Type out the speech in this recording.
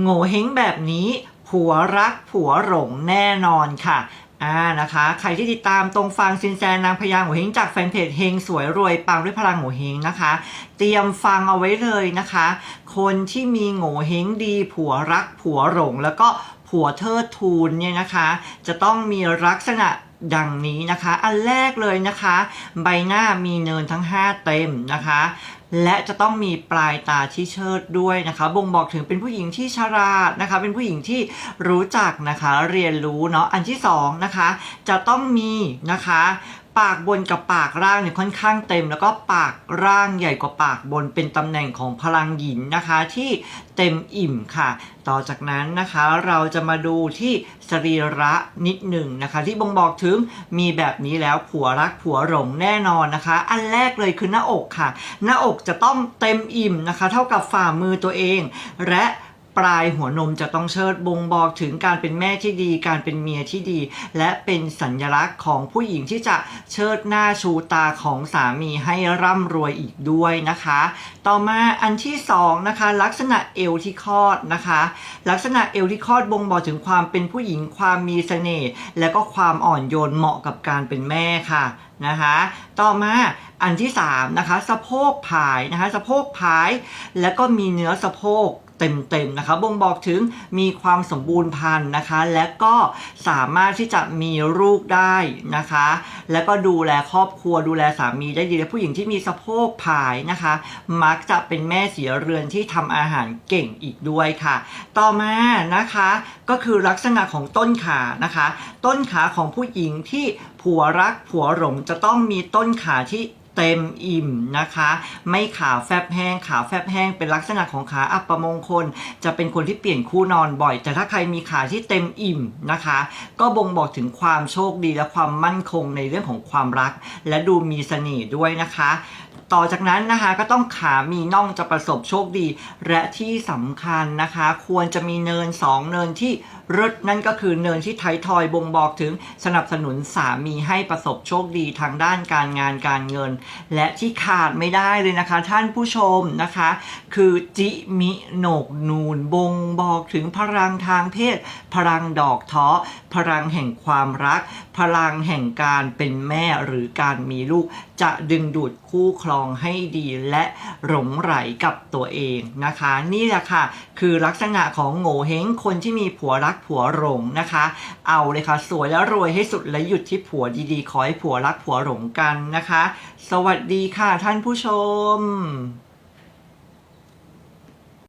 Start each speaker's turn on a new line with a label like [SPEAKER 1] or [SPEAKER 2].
[SPEAKER 1] โง่เฮงแบบนี้ผัวรักผัวหลงแน่นอนค่ะอ่านะคะ ใครที่ติดตามตรงฟังซินแซนนางพญาโง่เฮงจากแฟนเพจเฮงสวยรวยปังด้วยพลังโง่เฮงนะคะ เตรียมฟังเอาไว้เลยนะคะ คนที่มีโง่เฮงดี ผัวรักผัวหลงแล้วก็ผัวเทิดทูนเนี่ยนะคะ จะต้องมีลักษณะดังนี้นะคะ อันแรกเลยนะคะ ใบหน้ามีเนินทั้ง 5 เต็มนะคะ และจะต้องมีปลายตาที่เชิดด้วยนะคะ บ่งบอกถึงเป็นผู้หญิงที่ฉลาดนะคะ เป็นผู้หญิงที่รู้จักนะคะ เรียนรู้เนาะ อันที่สองนะคะ จะต้องมีนะคะปากบนกับปากล่างเนี่ยค่อนข้างเต็ม แล้วก็ปากล่างใหญ่กว่าปากบนเป็นตำแหน่งของพลังหยินนะคะ ที่เต็มอิ่มค่ะ ต่อจากนั้นนะคะเราจะมาดูที่สรีระนิดหนึ่งนะคะ ที่บ่งบอกถึงมีแบบนี้แล้วผัวรักผัวหลงแน่นอนนะคะ อันแรกเลยคือหน้าอกค่ะ หน้าอกจะต้องเต็มอิ่มนะคะ เท่ากับฝ่ามือตัวเอง และปลายหัวนมจะต้องเชิดบ่งบอกถึงการเป็นแม่ที่ดี การเป็นเมียที่ดี และเป็นสัญลักษณ์ของผู้หญิงที่จะเชิดหน้าชูตาของสามีให้ร่ำรวยอีกด้วยนะคะ ต่อมาอันที่สองนะคะลักษณะเอวที่คลอดนะคะ ลักษณะเอวที่คลอดบ่งบอกถึงความเป็นผู้หญิงความมีเสน่ห์และก็ความอ่อนโยนเหมาะกับการเป็นแม่ค่ะ นะคะ ต่อมาอันที่สามนะคะสะโพกผายนะคะสะโพกผาย แล้วก็มีเนื้อสะโพกเต็มๆนะคะบ่งบอกถึงมีความสมบูรณ์พันธุ์นะคะ และก็สามารถที่จะมีลูกได้นะคะ แล้วก็ดูแลครอบครัวดูแลสามีได้ดีและผู้หญิงที่มีสะโพกผายนะคะ มักจะเป็นแม่เสียเรือนที่ทำอาหารเก่งอีกด้วยค่ะ ต่อมานะคะก็คือลักษณะของต้นขานะคะ ต้นขาของผู้หญิงที่ผัวรักผัวหลงจะต้องมีต้นขาที่เต็มอิ่มนะคะ ไม่ขาแฟบแห้งขาแฟบแห้งเป็นลักษณะของขาอัปมงคล จะเป็นคนที่เปลี่ยนคู่นอนบ่อย แต่ถ้าใครมีขาที่เต็มอิ่มนะคะ ก็บ่งบอกถึงความโชคดีและความมั่นคงในเรื่องของความรัก และดูมีเสน่ห์ด้วยนะคะต่อจากนั้นนะคะก็ต้องขามีน่องจะประสบโชคดี และที่สำคัญนะคะ ควรจะมีเนิน 2 เนินที่รดนั่นก็คือเนินที่ไทยทอยบ่งบอกถึงสนับสนุนสามีให้ประสบโชคดีทางด้านการงานการเงิน และที่ขาดไม่ได้เลยนะคะ ท่านผู้ชมนะคะ คือจิมิโหนกนูนบ่งบอกถึงพลังทางเพศ พลังดอกท้อพลังแห่งความรัก พลังแห่งการเป็นแม่หรือการมีลูก จะดึงดูดคู่ครององให้ดีและหลงไหลกับตัวเองนะคะ นี่แหละค่ะ คือลักษณะของโง่เฮงคนที่มีผัวรักผัวหลงนะคะ เอาเลยค่ะ สวยแล้วรวยให้สุดและหยุดที่ผัวดีๆ ขอให้ผัวรักผัวหลงกันนะคะ สวัสดีค่ะท่านผู้ชม